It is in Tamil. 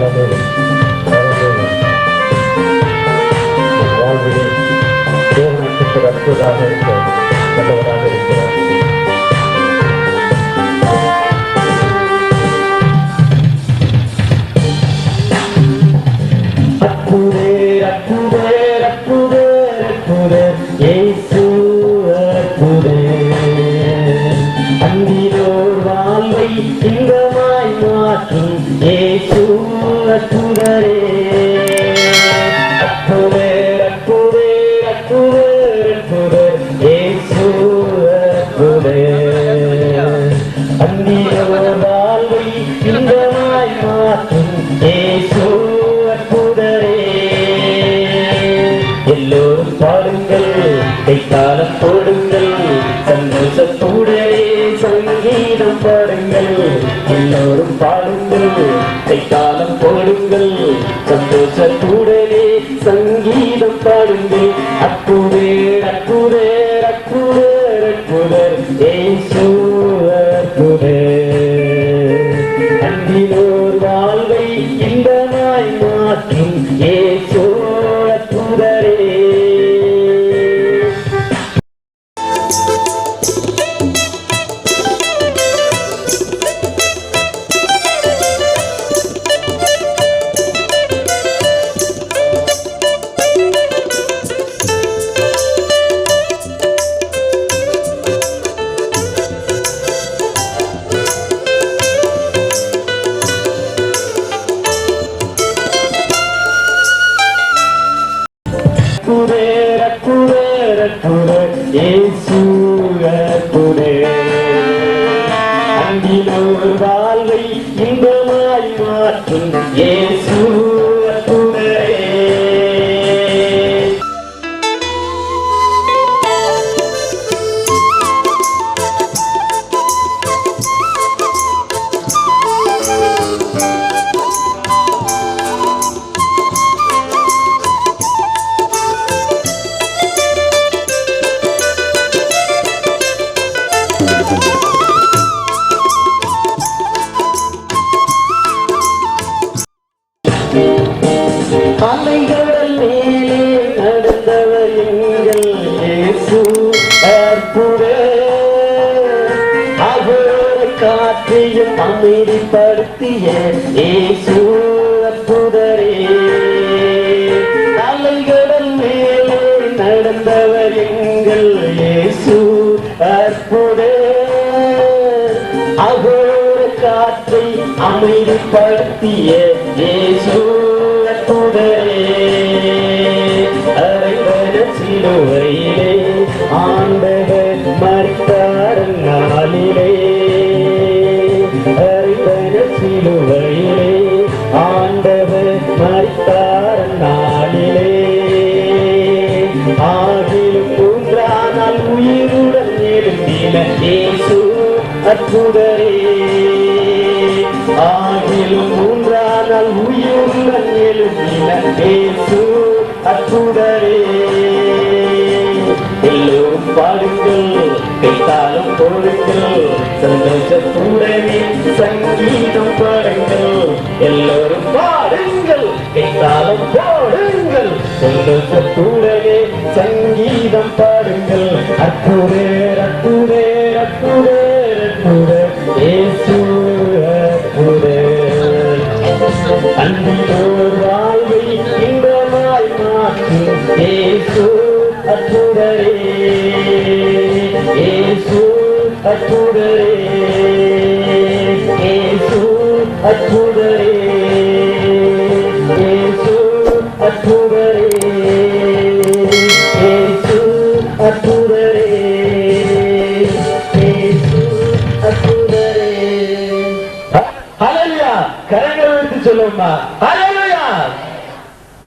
தனது தனது வாழ்விலே தேவனுக்கு அற்புதமாக இருக்க நல்லவராக இருக்கிறார். அற்புதே அற்புதே அற்புதே அற்புதே அற்புதே. அன்பினோர் வாழ்வை இன்பமாய் மாற்றும் அற்புதரே அற்புதே அற்புதே அற்புதே அற்புதே இயேசு அற்புதே அன்பினோர் வாழ்வை இன்பமாய் மாற்றும் அற்புதரே எல்லோரும் பாடுங்கள் கைத்தாளம் போடுங்கள் சங்கீதம் பாடுங்கள். எல்லோரும் பாடுங்கள் கைத்தாளம் போடுங்கள் சந்தோஷத்தோடே சங்கீதம் பாடுங்கள். அற்புதே அற்புதே அற்புதே அற்புதே. அற்புதே அற்புதே ஏசு அற்புதே அன்பினோர் வாழ்வை இன்பமாய் மாற்றும் ஏசு அற்புதே. அகோர காற்றையும் அமைதிப்படுத்திய இயேசு அற்புதரே. அலைகடல் மேலே நடந்தவர் எங்கள் இயேசு அற்புதே. அகோர காற்றை அமைதிப்படுத்திய ஏ மறித்தார் நாளிலே. அரைவர சிலுவையிலே ஆண்டவர் மறித்தார் நாளிலே. ஆகிலும் மூன்றாம் உயிருடன் எழுந்தின இயேசு அற்புதரே. ஆகிலும் மூன்றாம் உயிருடன் எழுந்தின இயேசு அற்புதரே. எல்லோரும் பாடு சந்தோஷத்துடனே சங்கீதம் பாடுங்கள். எல்லோரும் பாடுங்கள். கைத்தாலும் போடுங்கள் சந்தோஷத்துடனே சங்கீதம் பாடுங்கள் அத்துரே அத்துரே அத்துரே அத்துரே இயேசு அற்புதே அன்பினோர் வாழ்வை இன்பமாய் மாற்றும் ஏசு அத்துரே அற்புதரே. இயேசு அற்புதரே. இயேசு அற்புதரே. இயேசு அற்புதரே. இயேசு அற்புதரே. ஹalleluya. கரங்களை எடுத்து சொல்லுமா